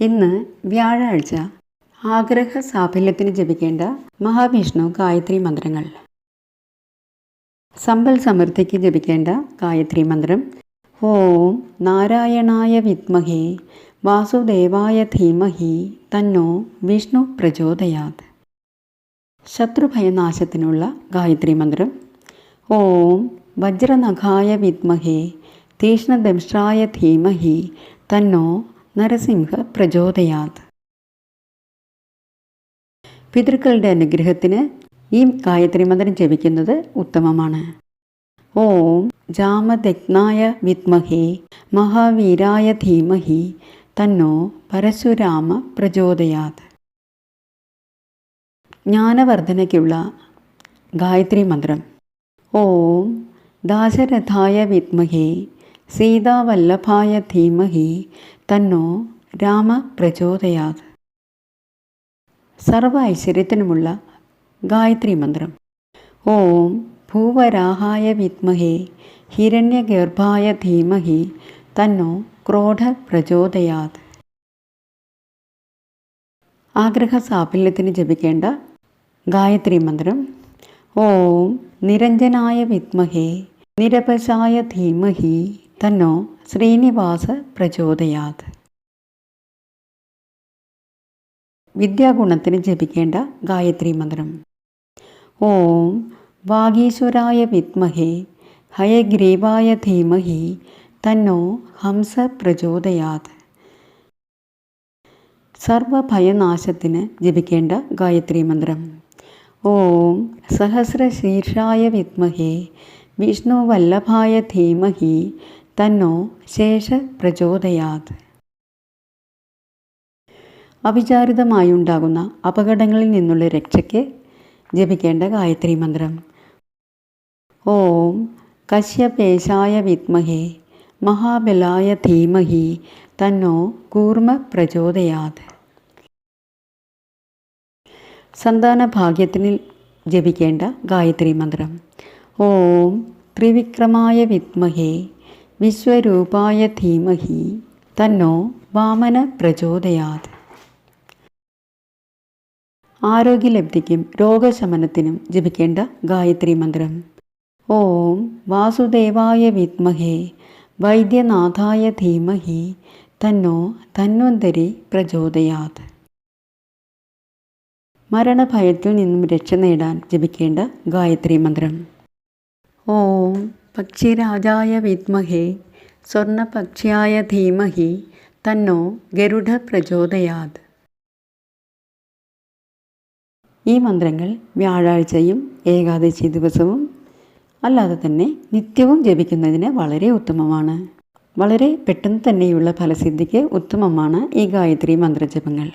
ഇന്ന് വ്യാഴാഴ്ച ആഗ്രഹ സാഫല്യത്തിന് ജപിക്കേണ്ട മഹാവിഷ്ണു ഗായത്രി മന്ത്രങ്ങൾ. സമ്പൽ സമൃദ്ധിക്ക് ജപിക്കേണ്ട ഗായത്രി മന്ത്രം. ഓം നാരായണായ വിദ്മഹേ വാസുദേവായ ധീമഹി തന്നോ വിഷ്ണു പ്രചോദയാത്. ശത്രുഭയനാശത്തിനുള്ള ഗായത്രി മന്ത്രം. ഓം വജ്രനഖായ വിദ്മഹേ തീക്ഷ്ണദംഷ്ട്രായ ധീമഹി തന്നോ നരസിംഹ പ്രചോദയാത്. പിതൃക്കളുടെ അനുഗ്രഹത്തിന് ഈ ഗായത്രി മന്ത്രം ജപിക്കുന്നത് ഉത്തമമാണ്. ഓം ജാമദഗ്നായ വിദ്മഹേ മഹാവീരായ ധീമഹി തന്നോ പരശുരാമ പ്രചോദയാത്. ജ്ഞാനവർദ്ധനയ്ക്കുള്ള ഗായത്രി മന്ത്രം. ഓം ദാശരഥായ വിദ്മഹേ സീതാവല്ലഭായ ധീമഹി തന്നോ രാമ പ്രചോദയാത് സർവ ഐശ്വര്യത്തിനുമുള്ള ഗായത്രി മന്ത്രം ഓം ഭൂവരാഹായ വിത്മഹേ ഹിരണ്യഗർഭായ ധീമഹി തന്നോ ക്രോധ പ്രചോദയാത് ആഗ്രഹ സാഫല്യത്തിന് ജപിക്കേണ്ട ഗായത്രി മന്ത്രം ഓം നിരഞ്ജനായ വിത്മഹേ നിരപശായ ധീമഹി തന്നോ ശ്രീനിവാസ പ്രചോദയാത്. വിദ്യാഗുണത്തിന് ജപിക്കേണ്ട ഗായത്രി മന്ത്രം. ഓം വാഗീശ്വരായ വിത്മഹേ ഹയഗ്രീവായ ധീമഹി തന്നോ ഹംസ പ്രചോദയാത്. സർവഭയനാശത്തിന് ജപിക്കേണ്ട ഗായത്രി മന്ത്രം. ഓം സഹസ്രശീർഷായ വിത്മഹേ വിഷ്ണുവല്ലഭായ ധീമഹി തന്നോ ശേഷ പ്രചോദയാത് അവിചാരിതമായുണ്ടാകുന്ന അപകടങ്ങളിൽ നിന്നുള്ള രക്ഷയ്ക്ക് ജപിക്കേണ്ട ഗായത്രി മന്ത്രം. ഓം കശ്യപേശായ വിത്മഹേ മഹാബലായ ധീമഹി തന്നോ കൂർമ്മ പ്രചോദയാത് സന്താന ഭാഗ്യത്തിന് ജപിക്കേണ്ട ഗായത്രി മന്ത്രം. ഓം ത്രിവിക്രമായ വിദ്മഹേ വിശ്വരൂപായ ധീമഹി തന്നോ വാമന പ്രചോദയാത്. ആരോഗ്യലബ്ധിക്കും രോഗശമനത്തിനും ജപിക്കേണ്ട ഗായത്രി മന്ത്രം. ഓം വാസുദേവായ വിദ്മഹേ വൈദ്യനാഥായ ധീമഹി തന്നോ ധന്വന്തരി പ്രചോദയാത്. മരണഭയത്തിൽ നിന്നും രക്ഷ നേടാൻ ജപിക്കേണ്ട ഗായത്രി മന്ത്രം. ഓം പക്ഷിരാജായ വിദ്മഹേ സ്വർണപക്ഷ്യായ ധീമഹി തന്നോ ഗരുഡ പ്രചോദയാത് ഈ മന്ത്രങ്ങൾ വ്യാഴാഴ്ചയും ഏകാദശി ദിവസവും അല്ലാതെ തന്നെ നിത്യവും ജപിക്കുന്നതിന് വളരെ ഉത്തമമാണ്. വളരെ പെട്ടെന്ന് തന്നെയുള്ള ഫലസിദ്ധിക്ക് ഉത്തമമാണ് ഈ ഗായത്രി മന്ത്രജപങ്ങൾ.